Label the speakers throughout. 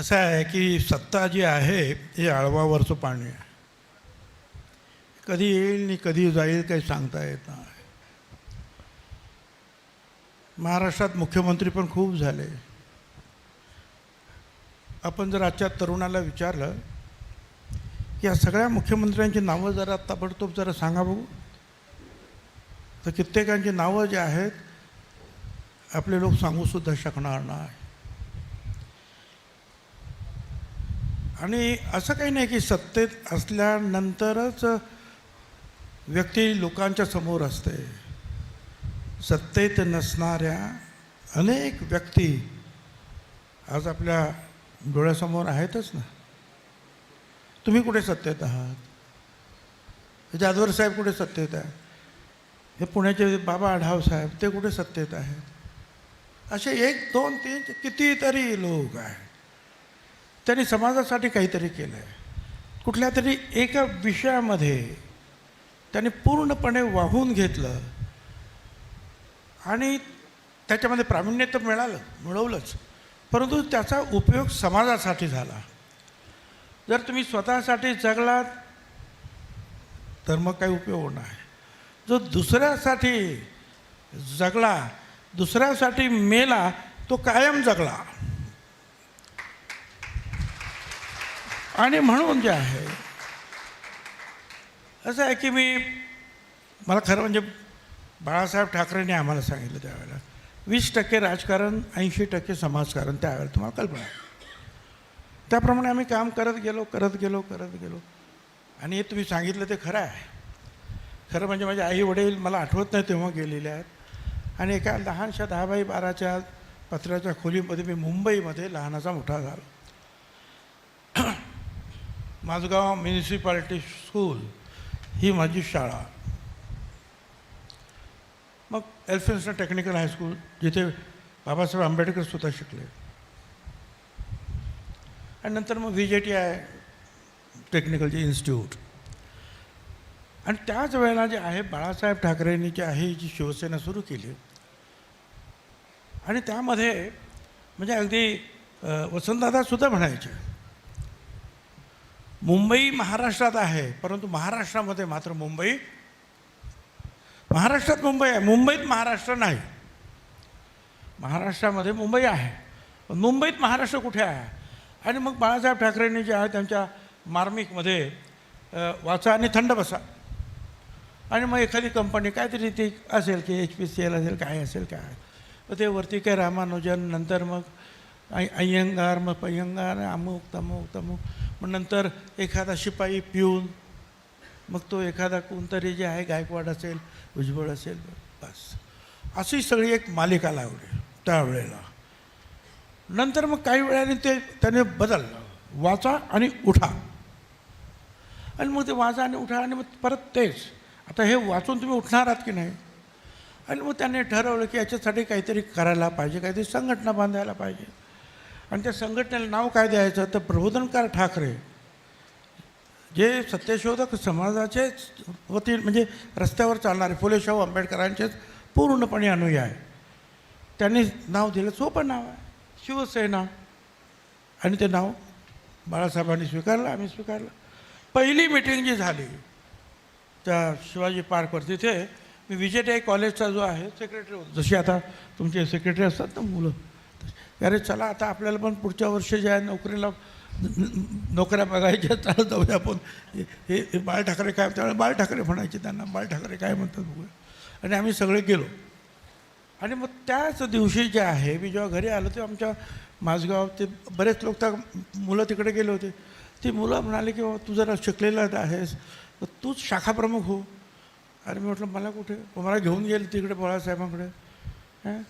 Speaker 1: असं आहे की सत्ता जी आहे हे आळवावरचं पाणी आहे. कधी येईल आणि कधी जाईल काही सांगता येत नाही. महाराष्ट्रात मुख्यमंत्री पण खूप झाले. आपण जर आजच्या तरुणाला विचारलं की या सगळ्या मुख्यमंत्र्यांची नावं जरा ताबडतोब जरा सांगा बघू. तर कित्येकांची नावं जी आहेत आपले लोक सांगूसुद्धा शकणार नाही. आणि असं काही नाही की सत्तेत असल्यानंतरच व्यक्ती लोकांच्या समोर असते. सत्तेत नसणाऱ्या अनेक व्यक्ती आज आपल्या डोळ्यासमोर आहेतच ना. तुम्ही कुठे सत्तेत आहात? जाधवर साहेब कुठे सत्तेत आहे हे पुण्याचे बाबा आढाव साहेब ते कुठे सत्तेत आहेत? असे एक दोन तीन कितीतरी लोक आहेत. त्यांनी समाजासाठी काहीतरी केलं आहे कुठल्या तरी एका विषयामध्ये त्यांनी पूर्णपणे वाहून घेतलं. आणि त्याच्यामध्ये प्रावीण्य तर मिळालं मिळवलंच. परंतु त्याचा उपयोग समाजासाठी झाला. जर तुम्ही स्वतःसाठी जगलात तर मग काही उपयोग नाही. जो दुसऱ्यासाठी जगला दुसऱ्यासाठी मेला तो कायम जगला. आणि म्हणून जे आहे असं आहे की मी मला खरं म्हणजे बाळासाहेब ठाकरेंनी आम्हाला सांगितलं त्यावेळेला वीस टक्के राजकारण ऐंशी टक्के समाजकारण त्यावेळेला तुम्हाला कल्पना त्याप्रमाणे आम्ही काम करत गेलो करत गेलो करत गेलो. आणि हे तुम्ही सांगितलं ते खरं आहे. खरं म्हणजे माझे आई वडील मला आठवत नाही तेव्हा गेलेले आहेत. आणि एका लहानशा दहा बाय बाराच्या पत्र्याच्या खोलीमध्ये मी मुंबईमध्ये लहानाचा मोठा झालो. माझगाव म्युन्सिपाल्टी स्कूल ही माझी शाळा. मग एल्फिन्स्टन टेक्निकल हायस्कूल जिथे बाबासाहेब आंबेडकर स्वतः शिकले. आणि नंतर मग V J T I टेक्निकलचे institute आणि त्याच वेळेला जे आहे बाळासाहेब ठाकरेंनी जी आहे जी शिवसेना सुरू केली. आणि त्यामध्ये म्हणजे अगदी वसंतदादासुद्धा म्हणायचे. मुंबई महाराष्ट्रात आहे परंतु महाराष्ट्रामध्ये मात्र मुंबई महाराष्ट्रात मुंबई आहे. मुंबईत महाराष्ट्र नाही. महाराष्ट्रामध्ये मुंबई आहे. पण मुंबईत महाराष्ट्र कुठे आहे? आणि मग बाळासाहेब ठाकरेंनी जे आहे त्यांच्या मार्मिकमध्ये वाचा आणि थंड बसा. आणि मग एखादी कंपनी काहीतरी ती असेल की एच पी सी एल असेल काय असेल काय तर ते वरती काय रामानुजन नंतर मग अय्यंगार मग पय्यंगार अमुक तमुक तमुक. मग नंतर एखादा शिपाई पिऊन मग तो एखादा कोणतरी जे आहे गायकवाड असेल भुजबळ असेल बस. अशी सगळी एक मालिका लावली त्यावेळेला. नंतर मग काही वेळाने ते त्याने बदललं. वाचा आणि उठा. आणि मग ते वाचा आणि उठा आणि मग परत तेच. आता हे वाचून तुम्ही उठणार आहात की नाही? आणि मग त्याने ठरवलं की याच्यासाठी काहीतरी करायला पाहिजे काहीतरी संघटना बांधायला पाहिजे. आणि त्या संघटनेला नाव काय द्यायचं? तर प्रबोधनकार ठाकरे. जे सत्यशोधक समाजाचे वती म्हणजे रस्त्यावर चालणारे फुले शाहू आंबेडकरांचेच पूर्णपणे अनुयायी आहे त्यांनी नाव दिलं सोपं नाव आहे. शिवसेना. आणि ते नाव बाळासाहेबांनी स्वीकारलं आम्ही स्वीकारलं. पहिली मिटिंग जी झाली त्या शिवाजी पार्कवर तिथे मी विजय टी कॉलेजचा जो आहे सेक्रेटरी होतो. जशी आता तुमचे सेक्रेटरी असतात ना मुलं अरे चला आता आपल्याला पण पुढच्या वर्षी जे आहे नोकरीला नोकऱ्या बघायच्या चला जाऊया आपण. हे हे- बाळ ठाकरे काय त्यावेळेला बाळ ठाकरे म्हणायचे त्यांना. बाळ ठाकरे काय म्हणतात बघूया. आणि आम्ही सगळे गेलो. आणि मग त्याच दिवशी जे आहे मी जेव्हा घरी आलो तेव्हा आमच्या माझगाव ते बरेच लोक त्या मुलं तिकडे गेले होते. ती मुलं म्हणाले की बाबा तू जरा शिकलेला आहेस तर तूच शाखा प्रमुख हो. अरे मी म्हटलं मला कुठे? मला घेऊन गेले तिकडे बाळासाहेबांकडे. हां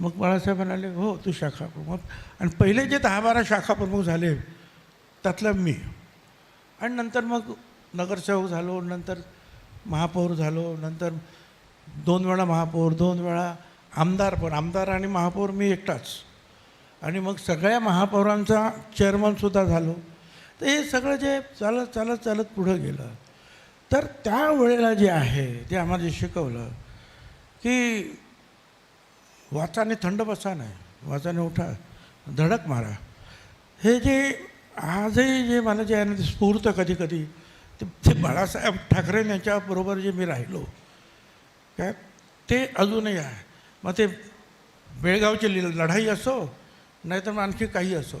Speaker 1: मग बाळासाहेब म्हणाले हो तू शाखा प्रमुख. आणि पहिले जे दहा बारा शाखा प्रमुख झाले त्यातलं मी. आणि नंतर मग नगरसेवक झालो नंतर महापौर झालो नंतर दोन वेळा महापौर दोन वेळा आमदार पण आमदार आणि महापौर मी एकटाच. आणि मग सगळ्या महापौरांचा चेअरमनसुद्धा झालो. तर हे सगळं जे चालत चालत चालत पुढं गेलं. तर त्यावेळेला जे आहे ते आम्हाला जे शिकवलं की वाचाने थंड बसा नाही वाचाने उठा. धडक मारा. हे जे आजही जे मला जे आहे ना ते स्फूर्त कधी कधी ते बाळासाहेब ठाकरे यांच्याबरोबर जे मी राहिलो काय? ते अजूनही आहे. मग ते बेळगावची लढाई असो नाहीतर मग आणखी काही असो.